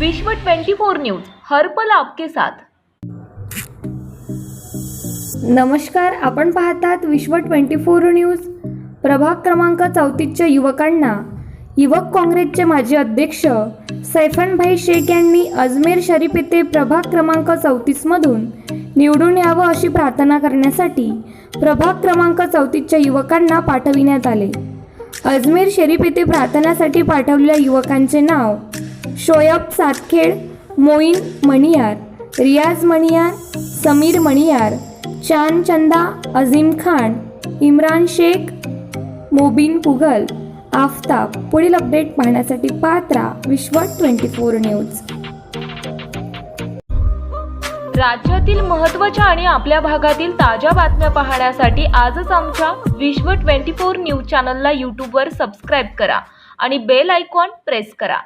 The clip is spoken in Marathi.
विश्व 24 न्यूज हर्पल आपके साथ. नमस्कार आपण पाहतात विश्व ट्वेंटी फोर न्यूज. प्रभाग क्रमांक चौतीसच्या युवकांना युवक काँग्रेसचे माजी अध्यक्ष सैफनभाई शेख यांनी अजमेर शरीफ येथे प्रभाग क्रमांक चौतीसमधून निवडून यावं अशी प्रार्थना करण्यासाठी प्रभाग क्रमांक चौतीसच्या युवकांना पाठविण्यात आले. अजमेर शरीफ येथे प्रार्थनासाठी पाठवलेल्या युवकांचे नाव शोयब सातखेड मोईन मणियार रियाज मणियार समीर मणियार चान चंदा अझीम खान इम्रान शेख मोबिन पुगल आफताब पुढील अपडेट पाहण्यासाठी पात्रा विश्व ट्वेंटी फोर न्यूज. राज्यातील महत्त्वाच्या आणि आपल्या भागातील ताज्या बातम्या पाहण्यासाठी आजच आमच्या विश्व 24 न्यूज चॅनलला यूट्यूबवर सबस्क्राईब करा आणि बेल आयकॉन प्रेस करा.